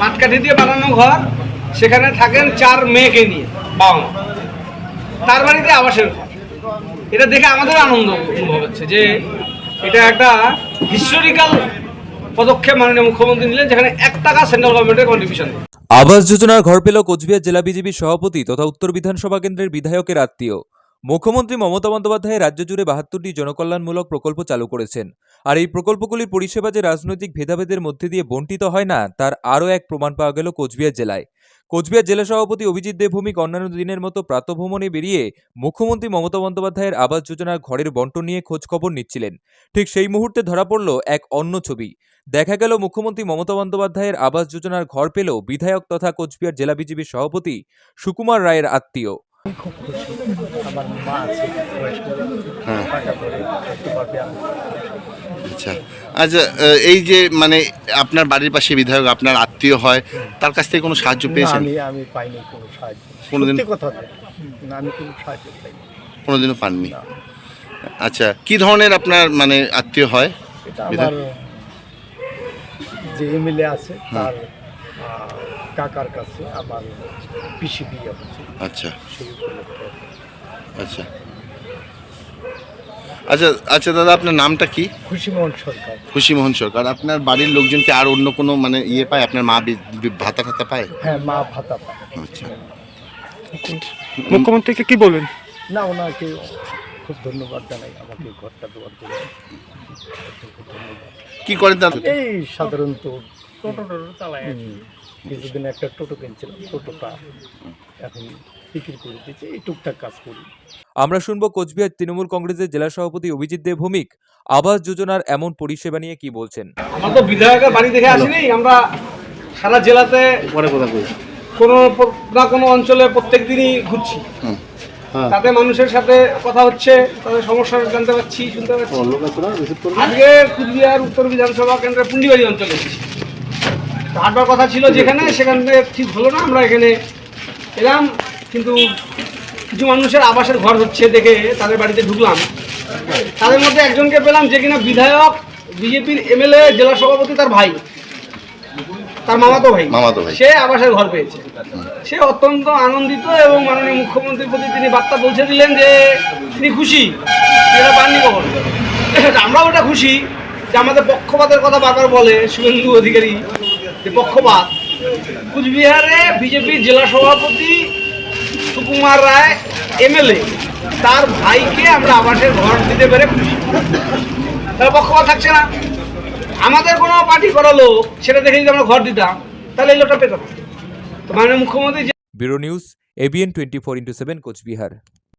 পাটকাঠি দিয়ে বানানো ঘর, সেখানে থাকেন চার মেয়েকে নিয়ে, বাবা মা। তার বাড়িতে আবাসের ঘর। এটা দেখে আমাদের আনন্দ অনুভব হচ্ছে যে এটা একটা হিস্টোরিক্যাল পদক্ষেপ মাননীয় মুখ্যমন্ত্রী নিলেন, যেখানে এক টাকা সেন্ট্রাল গভর্নমেন্টের কন্ট্রিবিউশন আবাস যোজনার ঘর পেল কোচবিহার জেলা বিজেপির সভাপতি তথা উত্তর বিধানসভা কেন্দ্রের বিধায়কের আত্মীয়। মুখ্যমন্ত্রী মমতা বন্দ্যোপাধ্যায় রাজ্য জুড়ে বাহাত্তরটি জনকল্যাণমূলক প্রকল্প চালু করেছেন। আর এই প্রকল্পগুলির পরিষেবা যে রাজনৈতিক ভেদাভেদের মধ্যে দিয়ে বন্টিত হয় না, তার আরও এক প্রমাণ পাওয়া গেল কোচবিহার জেলায়। কোচবিহার জেলা সভাপতি অভিজিৎ দেবভৌমিক অন্যান্য দিনের মতো প্রাতভ্রমণে বেরিয়ে মুখ্যমন্ত্রী মমতা বন্দ্যোপাধ্যায়ের আবাস যোজনার ঘরের বন্টন নিয়ে খোঁজখবর নিচ্ছিলেন। ঠিক সেই মুহূর্তে ধরা পড়ল এক অন্য ছবি। দেখা গেল মুখ্যমন্ত্রী মমতা বন্দ্যোপাধ্যায়ের আবাস যোজনার ঘর পেল বিধায়ক তথা কোচবিহার জেলা বিজেপির সভাপতি সুকুমার রায়ের আত্মীয়। খুব খুশি আমার মা আছে আচ্ছা আচ্ছা এই যে মানে আপনার বাড়ির পাশে বিধায়ক আপনার আত্মীয় হয় তার কাছ থেকে কোনো সাহায্য পেয়েছেন? আমি আমি পাইনি কোনো সাহায্য। কোনোদিন- কথা না, আমি কোনো সাহায্য পাইনি। কোনোদিনও পাননি? আচ্ছা কি ধরনের আপনার মানে আত্মীয় হয়? যে এমএলএ আছে তার আহ, কাকার কাছে আমার পিসি বিয়ে হচ্ছে আচ্ছা। সেই উপলক্ষে। আচ্ছা। আচ্ছা আচ্ছা দাদা আপনার নামটা কি? খুশিমোহন সরকার। খুশি মোহন সরকার। আপনার বাড়ির লোকজনকে আর অন্য কোনো মানে ইয়ে পায়? আপনার মা ভাতা টাতা পায়? হ্যাঁ মা ভাতা পায়। আচ্ছা। মুখ্যমন্ত্রীকে কি বলবেন? না ওনাকে খুব ধন্যবাদ জানাই আমাকে ঘরটা দেওয়ার জন্য। কি করেন এই সাধারণত টোটো টোটো চালায় কিছুদিন একটা টোটো কিনছিলাম টোটোটা এখন বিক্রি করে দিয়েছি এই টুকটাক কাজ করি। আমরা শুনব কোচবিহার তৃণমূল কংগ্রেসের জেলা সভাপতি অভিজিৎ দেব ভৌমিক। আবাস যোজনার এমন পরিষেবা নিয়ে কি বলছেন? আমরা তো বিধায়কের বাড়ি দেখে আসিনি আমরা সারা জেলাতে কোনো না কোনো অঞ্চলে প্রত্যেক দিনই ঘুরছি। তাতে মানুষের সাথে কথা হচ্ছে তাদের সমস্যা জানতে পারছি শুনতে পাচ্ছি আজকে কুচবিহার উত্তর বিধানসভা কেন্দ্রের পুন্ডিবাড়ি অঞ্চলে হাঁটবার কথা ছিল যেখানে সেখানে ঠিক হলো না আমরা এখানে এলাম কিন্তু কিছু মানুষের আবাসের ঘর হচ্ছে দেখে তাদের বাড়িতে ঢুকলাম। তাদের মধ্যে একজনকে পেলাম যে কিনা বিধায়ক বিজেপির এমএলএ জেলা সভাপতি তার ভাই। তার মামাতো ভাই। মামাতো ভাই। সে আবাসের ঘর পেয়েছে। সে অত্যন্ত আনন্দিত এবং মাননীয় মুখ্যমন্ত্রীর প্রতি তিনি বার্তা পৌঁছে দিলেন যে তিনি খুশি। এটা পাননি কখন। আমরাও ওটা খুশি যে আমাদের পক্ষপাতের কথা বারবার বলে শুভেন্দু অধিকারী যে পক্ষপাত। কুচবিহারে বিজেপির জেলা সভাপতি সুকুমার রায় এমএলএ তার ভাইকে আমরা আবাসের ঘর দিতে পেরে খুশি। তার পক্ষপাত থাকছে না। আমাদের কোনো পার্টি করা লোক, সেটা দেখে যদি আমরা ঘর দিতাম, তাহলে এই লোকটা পেতাম তো মাননীয় মুখ্যমন্ত্রী bureau news ABN twenty four into seven Cooch Behar.